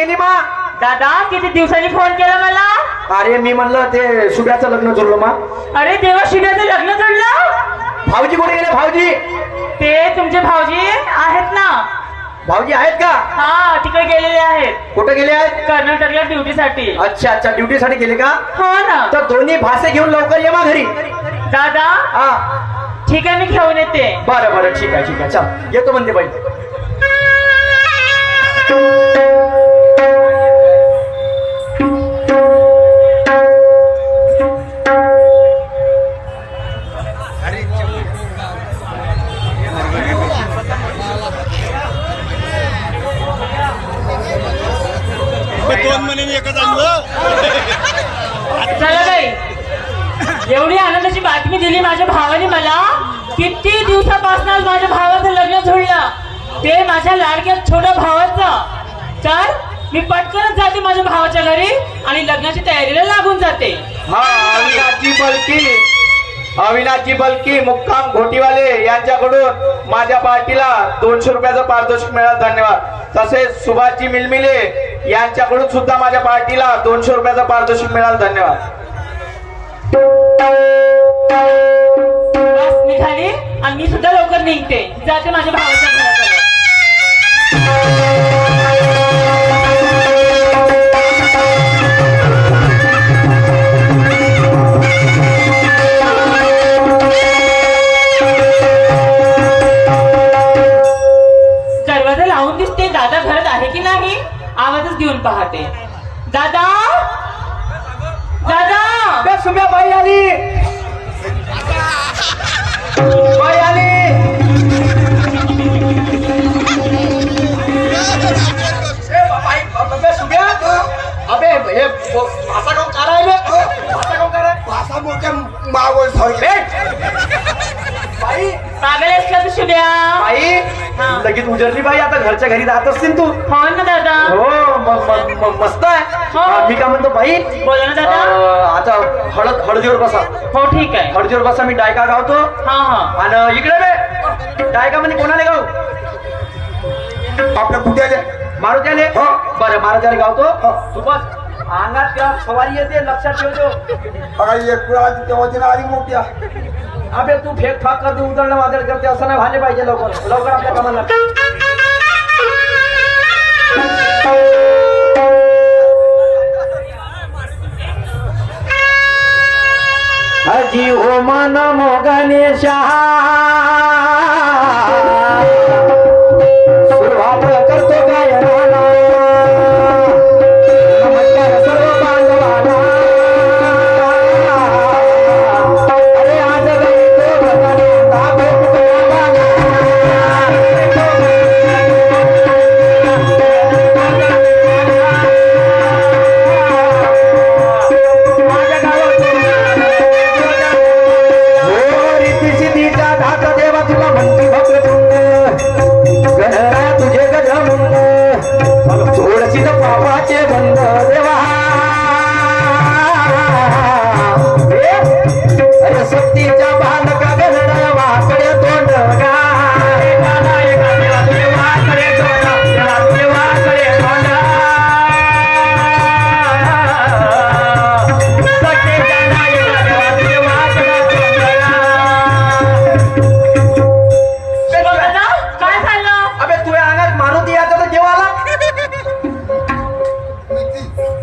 गेली मा? दादा किती दिवसांनी फोन केला मला? अरे मी म्हणलं ते शुभ्याचं लग्न जुळलं मा. अरे देवा शिव्याचं लग्न जोडलं? भाऊजी कुठे गेले? भाऊजी. ते तुमचे भाऊजी आहेत ना? भाऊजी आहेत का? हा तिकडे गेलेले आहेत. कुठे गेले आहेत? कर्नाटकला ड्युटीसाठी अच्छा अच्छा ड्युटीसाठी गेले का? हो ना. तर दोन्ही भाषे घेऊन लवकर ये मा घरी. दादा हा. ठीक आहे मी घेऊन येते. बरं बरं ठीक आहे ठीक आहे. चल येतो म्हणते बाई बातमी दिली माझ्या भावाने मला. किती दिवसापासून माझ्या भावाचं लग्न जुळलं. ते माझ्या लाडक्या छोट्या भावाचं. तर मी पटकनच जाते माझ्या भावाच्या घरी आणि लग्नाची तयारीला लागून जाते. हा अविनाशजी बलकी. अविनाशजी बलकी मुक्काम घोटीवाले यांच्याकडून माझ्या पार्टीला दोनशे रुपयाचं पारितोषिक मिळालं. धन्यवाद. तसेच सुभाषजी मिलमिले यांच्याकडून सुद्धा माझ्या पार्टीला दोनशे रुपयाचं पारितोषिक मिळालं. धन्यवाद. आणि मी सुद्धा लवकर निघते. जाते माझ्या भावाच्या दरवाजा लावून दिसते. दादा घरात आहे की नाही? आवाजच घेऊन पाहते. दादा? दादा? सुम्या बाई आली. हे हा. लगेच उजरली बाई आता घरच्या घरी राहत असतील तू. हो ना दादा. हो म- म- म- मस्त आहे. हो. हा, मी काय म्हणतो बाई बोला ना दादा. अं, आता हळद हळदीवर बसा. हो ठीक आहे. हळदीवर बसा मी डायका गावतो. हा हा. आणि इकडे बे. डायका मध्ये कोणाला गाव आपल्या कुठे मारुती आले हो. बरं मारुती गावतो. तू बस. अंगात त्या सवारी येते लक्षात ठेवतो. एक वेळा तेव्हा तिने आली मोठ्या. अबे तू फेक फाक करते उतरणं वादळ करते असं नाही व्हायला पाहिजे लवकर. लवकर आपल्या कामाला अजी हो मन मोगने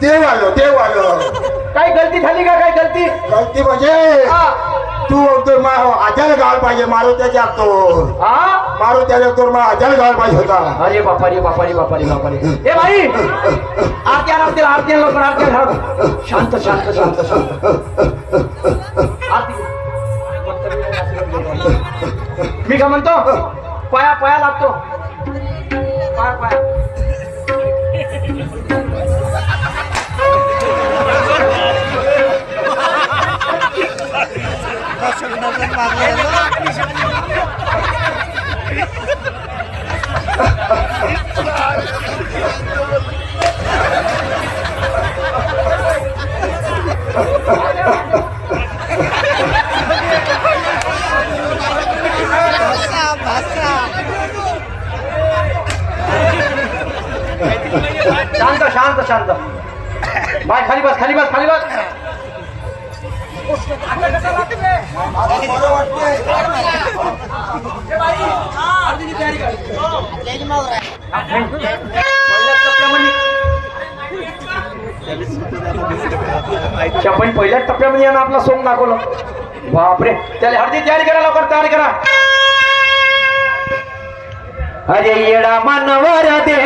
देव आलो देव आलो काही गलती झाली का काही गलती? गलती म्हणजे हा. तू तो मा अजल गाळ पाहिजे मारुत्याच्या तो हा? मारुत्याच्या तो मा अजल गाळ पाहिजे होता. अरे बापा रे बापा रे बापा रे बापा रे ए भाई आरती आण आरती आरती आण लवकर आरती घरात शांत शांत शांत शांत. आरती. मी काय म्हणतो? पाया पाया लागतो. पाया पाया. দর্শক দর্শক পাগলে এলো শান্ত শান্ত শান্ত। ভাই খালি বাস খালি বাস খালি বাস। अच्छा, पण पहिल्याच टप्प्यामध्ये यानं आपला सोंग दाखवलं. बापरे. त्याला हळदी तयारी करा लवकर तयारी करा. अरे येडा मानवर दे.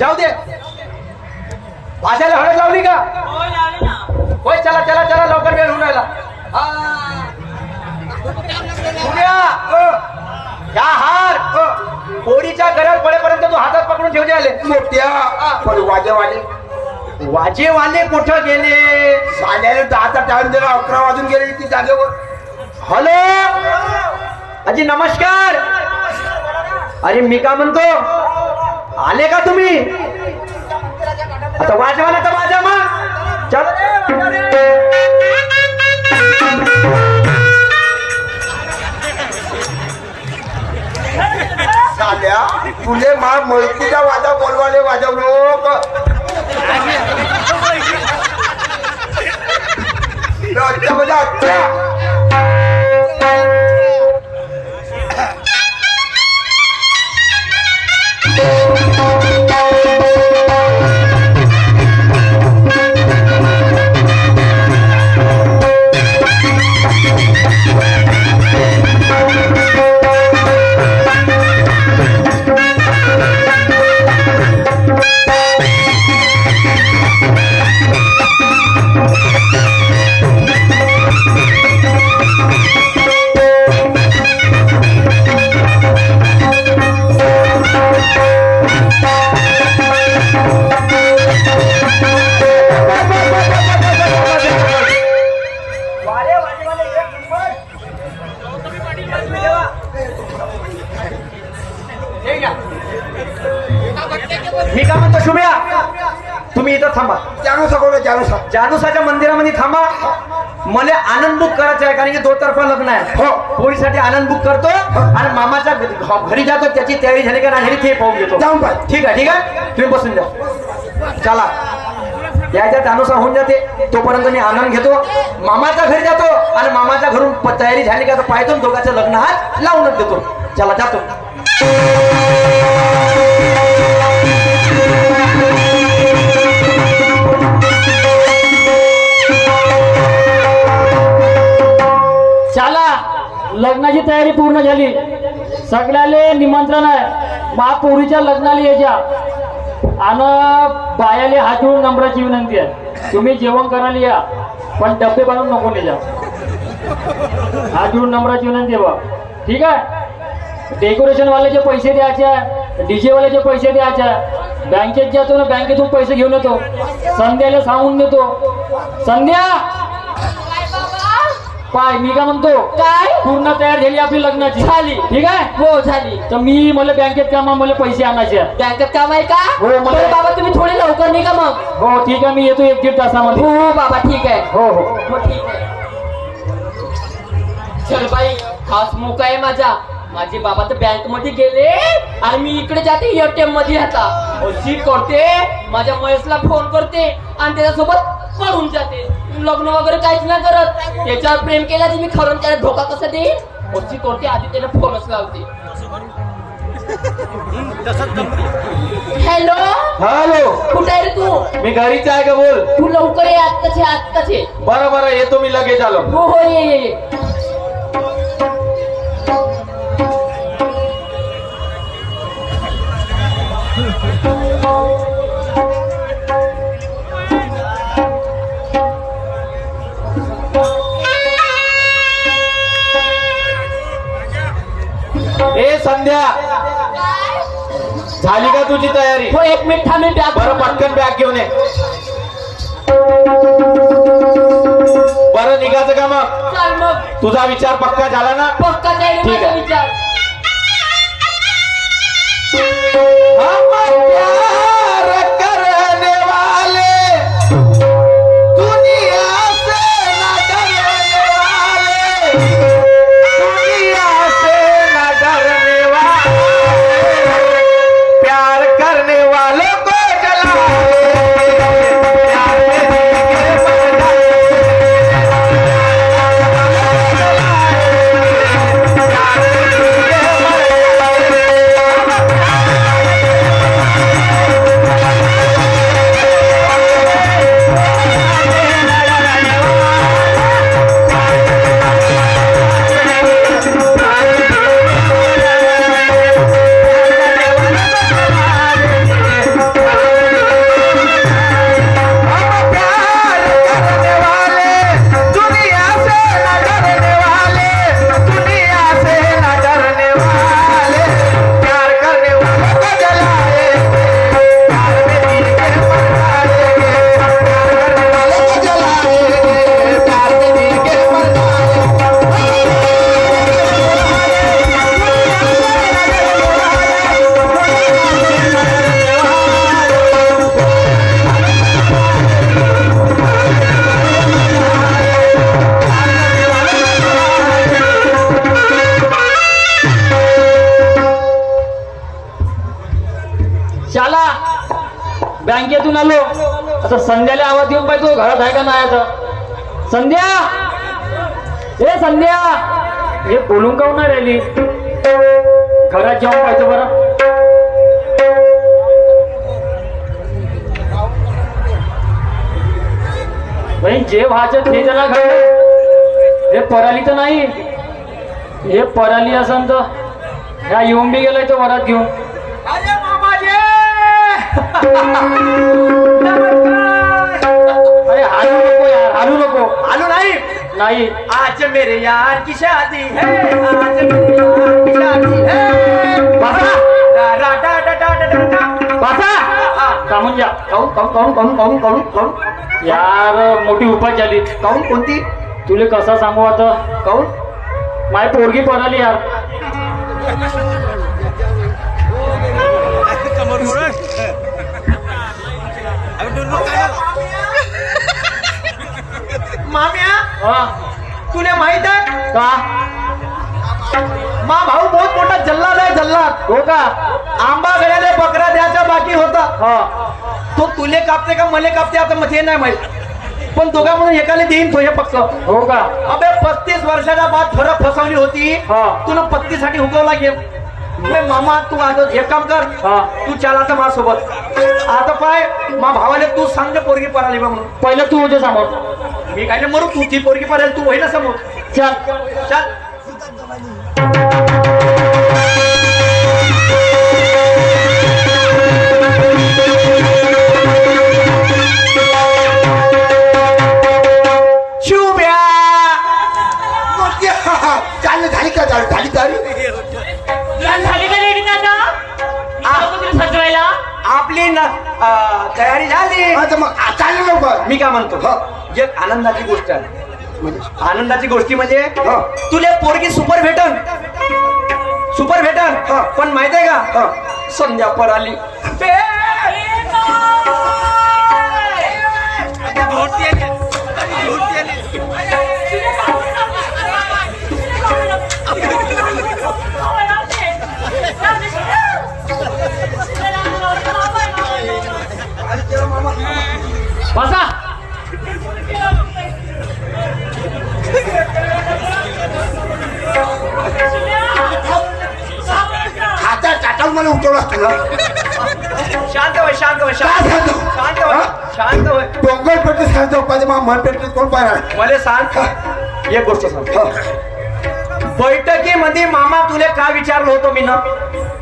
जाऊ दे. भाषाला हळद लावली का? होय चला चला चला लवकर वेळ होऊन राहिला हा. या हार पोरीच्या घरात पडेपर्यंत तू हातात पकडून ठेवले आले. मोठ्या. पण वाजेवाले. वाजेवाले कुठं गेले? साल्याने दहाचा टाइम दिला अकरा वाजून गेले ती जागेवर. हॅलो? अजी नमस्कार. अरे मी का म्हणतो? आले का तुम्ही? आता वाजवा ना तर वाजा मग. चल. साल्या तुले मा मळकीचा वाजा बोलवाले वाजवलो क- आहे हो पोरीसाठी आनंद बुक करतो आणि मामाच्या घ- घरी जातो त्याची तयारी झाली का नाही ते पाहून घेतो. जाऊन पाय ठीक आहे ठीक आहे? तुम्ही बसून जा. चला. याच्या त्यानुसार होऊन जाते तोपर्यंत मी आनंद घेतो. मामाच्या घरी जातो आणि मामाच्या घरून तयारी झाली का तर पाहतो दोघांचं लग्न हात लावूनच देतो. चला जातो. लग्नाची तयारी पूर्ण झाली. सगळ्याले निमंत्रण आहे. महापोरीच्या लग्नाला यायच्या आणि बायाले हात जोडून नम्राची विनंती आहे. तुम्ही जेवण करायला या. पण डबे बनवून नको नेजा हात जोडून नम्राची विनंती आहे बा. ठीक आहे? डेकोरेशन वाल्याचे पैसे द्यायचे डीजे वाल्याचे पैसे द्यायचे बँकेत जातो ना बँकेतून पैसे घेऊन येतो. संध्याला सांगून देतो. संध्या! पाय मी का म्हणतो? काय? पूर्ण तयार झाली आपली लग्नाची झाली. ठीक आहे? हो झाली. तर मी मला बँकेत कामा मला पैसे आणायचे. बँकेत काम आहे का? हो, मला- बरं बाबा तुम्ही थोडे लवकर निघा मग. हो ठीक आहे मी येतो एक दीड तासामध्ये. हो बाबा ठीक आहे. हो हो. हो ठीक आहे. चल बाई हाच मोका आहे माझा. माझे बाबा तर बँकमध्ये गेले आणि मी इकडे जाते एटीएममध्ये आता. अशी करते माझ्या महेशला फोन करते आणि त्याच्यासोबत पळून जाते. लग्न वगैरे काहीच नाही करत. त्याच्यावर प्रेम केला तर मी खरं त्याला धोका कसा देईन अशी करते आधी त्याला फोनच लावते. हॅलो? हॅलो. कुठे आहे रे तू? मी घरीच आहे का बोल? तू लवकर ये आत्ताच ये आत्ताच ये. बरं बरं येतो मी लगेच आलो. हो हो ये ये ये. ए संध्या. झाली का तुझी तयारी? हो एक मिनिट थांब बॅग बरं पटकन बॅग घेऊन ये. बरं निघायचं का मग? चल मग. तुझा विचार पक्का झाला ना? पक्का जाईल ठीक माझा आहे. विचार. प्यार संध्याला आवाज देऊन पाहिजे तो घरात आहे का नाही आता? संध्या! ए संध्या! हे बोलून काऊन नाही राहिली घरात जाऊन पाहिजे बरं. बाई जे व्हायचं ते त्याला घडलं हे पराली तर नाही. हे पराली असन तर. ह्या येऊन बी गेलाय तो वरात घेऊन. नाही। आज मेरे यार की शादी है आज मेरे यार की शादी है। बसा। डा डा डा डा डा डा. बसा। थांबून जा। काऊन काऊन काऊन काऊन काऊन काऊन काऊन यार मोठी उपाय झाली. काऊन कोणती? तुले कसा सांगू आता? काऊन माय पोरगी पराली यार. माम्या तुला माहीत आहे? का? मा भाऊ बहुत मोठा जल्लाद आहे जल्लाद. हो का? आंबा गळ्याले बकरा द्यायचा बाकी होता. हा. तो तुले कापते का मले कापते आता मध्ये नाही माहीत. पण दोघा म्हणून एकाले देईन तो हे पक्क. हो का? अबे पस्तीस वर्षाच्या बाद फरक फसवली होती. हा. तुला पत्तीसाठी हुकवला गेम मामा तू आता एक काम कर. हा. तू चाल आता माझ्यासोबत. आता पाय मा भावाले तू सांग पोरगी पराली बा म्हणून. पहिलं तू होते समोर मी काय मरू तू ती पोरगी पराली तू होई ना समोर. चल. चल. तयारी झाली मग आ, चालू लवकर मी काय म्हणतो हा. एक आनंदाची गोष्ट आहे म्हणजे आनंदाची गोष्टी म्हणजे हा. तुले पोरगी सुपर भेटन सुपर भेटन हा. पण माहीत आहे का हा. संध्या पर आली बसा. आता मला उठवलं असतं ना. शांत होय शांत होय काय शांत सांगतो शांत होय शांत होय. डोंगर पेटत सांगतो पाहिजे मग मन कोण मला सांग एक गोष्ट सांग. बैठकीमध्ये मामा तुले का विचारलं होतं मी ना?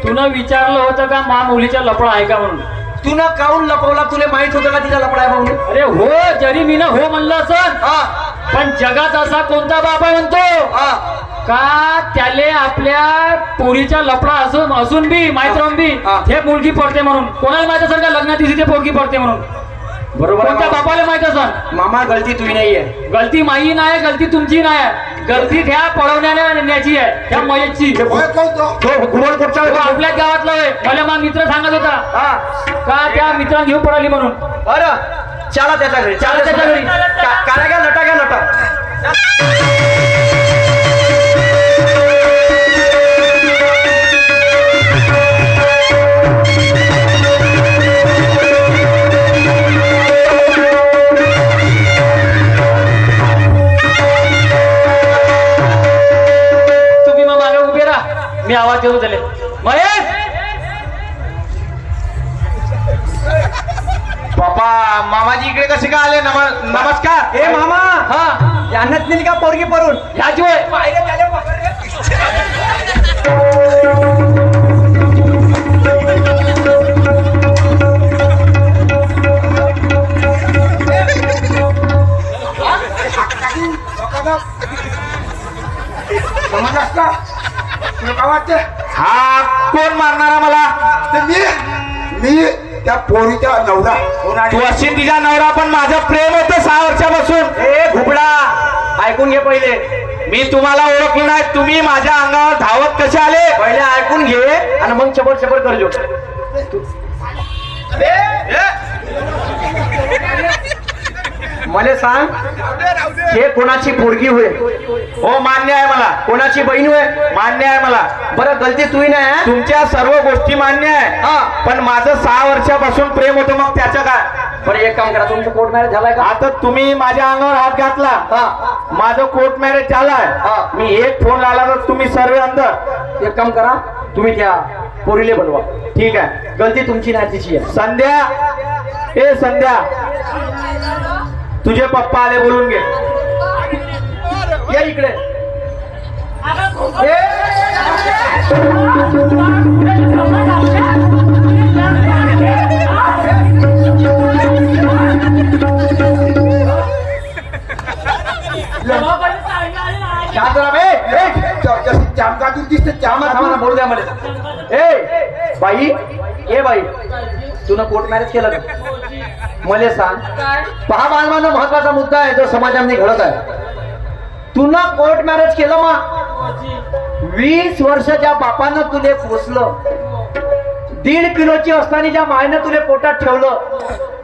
तुला विचारलं होतं का मा मुलीचा लपडा आहे का म्हणून? तू ना काऊन लपवला? तुले माहीत होतं का तिचा लपडा आहे म्हणून अरे हो जरी मी ना हो म्हणलं असं हा. पण जगात असा कोणता बाबा म्हणतो? का त्याले आपल्या पोरीचा लपडा असून असून बी माहीत राहून बी हा. मुलगी पडते म्हणून. कोणाला माहीत असेल का लग्नात दिवशी ते पोरगी पडते म्हणून? बरोबर कोणत्या. बापाला माहीत असेल? मामा गलती तुझी नाहीये. गलती माही नाही गलती तुमची नाही गलती त्या पळवण्याची आहे. त्या मयतची. तो आपल्याच गावातला आहे. मला मग मित्र सांगत होता. हा. का त्या मित्रांना घेऊन पडाली म्हणून? बरं. चला त्याच्या घरी चला त्याच्या घरी. का- काळा घ्या लटा घ्या लटा. मी आवाज देतो त्याले महेश! बापा मामाजी इकडे कसे का आले? नम- नमस्कार. ए मामा! हा. यांनाच नेली का पोरगी परून? ह्याची होय वाटतं? हा कोण मारणारा मला मी मी त्या पोरीच्या नवरा? तू अशी तिचा नवरा पण माझं प्रेम होतं सहा वर्षापासून. ए घुबडा. ऐकून घे पहिले. मी तुम्हाला ओळखलं नाही. तुम्ही माझ्या अंगावर धावत कसे आले? पहिले ऐकून घे आणि मग चबर चबर करजो मला सांग हे कोणाची पोरगी होय? हो मान्य आहे मला. कोणाची बहीण होय? मान्य आहे मला. बरं गलती तुही नाही तुमच्या सर्व गोष्टी मान्य आहे. हा. पण माझं सहा वर्षापासून प्रेम होतं मग त्याचं काय बरं एक काम करा तुमचं कोर्ट मॅरेज झालाय का? आता तुम्ही माझ्या अंगावर हात घातला. हा. माझं कोर्ट मॅरेज झालाय. मी एक फोन लावला तर तुम्ही सर्व अंदर. एक काम करा तुम्ही त्या पोरीले बनवा ठीक आहे. गलती तुमची नाही तिची आहे. संध्या. ए संध्या. तुझे पप्पा आले बोलून घे. या इकडे. शांत दिसते थांबा ना, बोलू द्या मला ए बाई ए बाई तुला कोर्ट मॅरेज केलं का? मला सांग. पहा बालमानो महत्त्वाचा मुद्दा आहे जो समाजामध्ये घडत आहे. तुला कोर्ट मॅरेज केलं मा? वीस वर्षाच्या बापानं तुले पोचलं दीड किलोची असताना ज्या मायनं तुले पोटात ठेवलं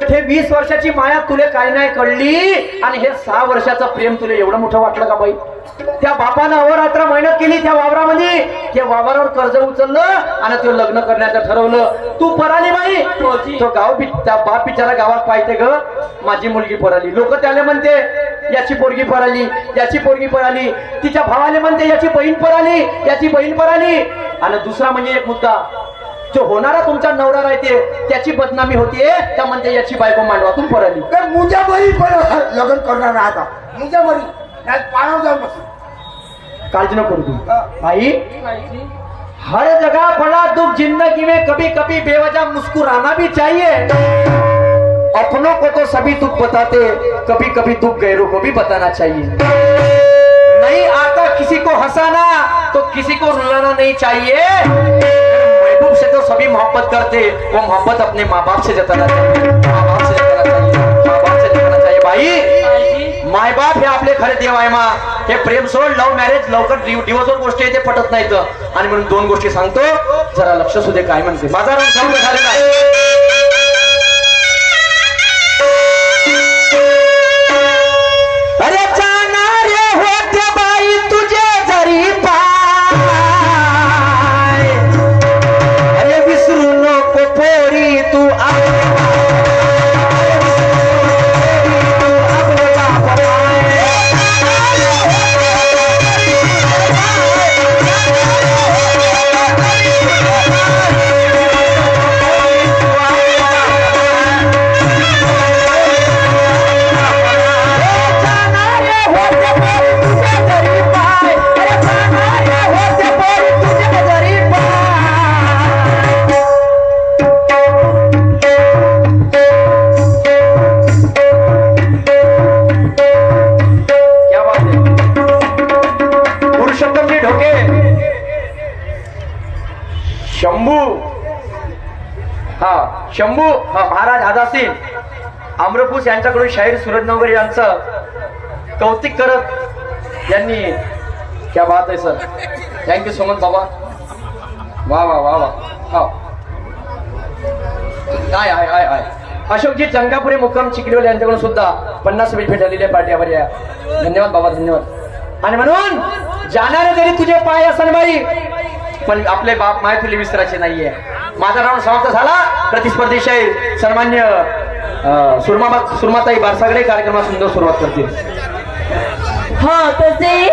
ते वीस वर्षाची माया तुले काय नाही कळली आणि हे सहा वर्षाचं प्रेम तुला एवढं मोठं वाटलं का बाई? त्या बापानं अहोरात्र मेहनत केली त्या वावरामध्ये. त्या वावरावर कर्ज उचललं आणि ते लग्न करण्याचं ठरवलं. तू पराली बाई. तो गाव त्या बाप बिचारा गावात पाहिजे ग. माझी मुलगी पराली. लोक त्याला म्हणते याची पोरगी पराली याची पोरगी पराली. तिच्या भावाले म्हणते याची बहीण पराली याची बहीण पराली. आणि दुसरा म्हणजे एक मुद्दा जो होणारा तुमचा नवरा राहते त्याची बदनामी होते त्या म्हणते याची बायको मांडवातून पराली. तर मुझ्या बरी लग्न करणार आहे आता. मुझ्या बरी पाण्यावर जाऊन बस काळजी नको करू भाई हर जगह बड़ा दुख ज़िंदगी में कभी कभी बेवजह मुस्कुराना भी चाहिए अपनों को तो सभी दुख बताते कभी कभी दुख गैरों को भी बताना चाहिए नहीं आता किसी को हंसाना तो किसी को रुलाना नहीं चाहिए महबूब से तो सभी मोहब्बत करते वो मोहब्बत अपने माँ बाप से जताना चाहिए माँ बाप से जताना चाहिए माँ बाप से जताना चाहिए भाई मायबाप हे आपले खरे देव आहे मा. हे प्रेम सोड लव्ह मॅरेज लवकर दिवसभर गोष्टी आहे ते पटत नाहीत. आणि म्हणून दोन गोष्टी सांगतो जरा लक्ष सुदे काय म्हणते. माझा रंग सांगतो झालेला आहे शंभू. हा शंभू हा, महाराज आदासीन. आम्रपूस यांच्याकडून शाहीर सूरजनगर यांचं कौतिक करत यांनी क्या बात आहे सर थँक्यू सो मच बाबा. वा वा वा वा. हा. काय आहे आहे आहे अशोकजी चंगापुरे मुक्काम चिखलीवाले यांच्याकडून सुद्धा पन्नास रुपये भेट झालेली आहे पार्टीवर या. धन्यवाद बाबा धन्यवाद. आणि म्हणून जाणारे जरी तुझे पाय असन बाई पण आपले बाप माय तुले विसरायचे नाहीये. माझा राऊंड समाप्त झाला. प्रतिस्पर्धी शाहीर सन्मान्य अं, सुरमा सुरमाताई बारसागडे कार्यक्रमात सुंदर सुरुवात करतील. हा तसे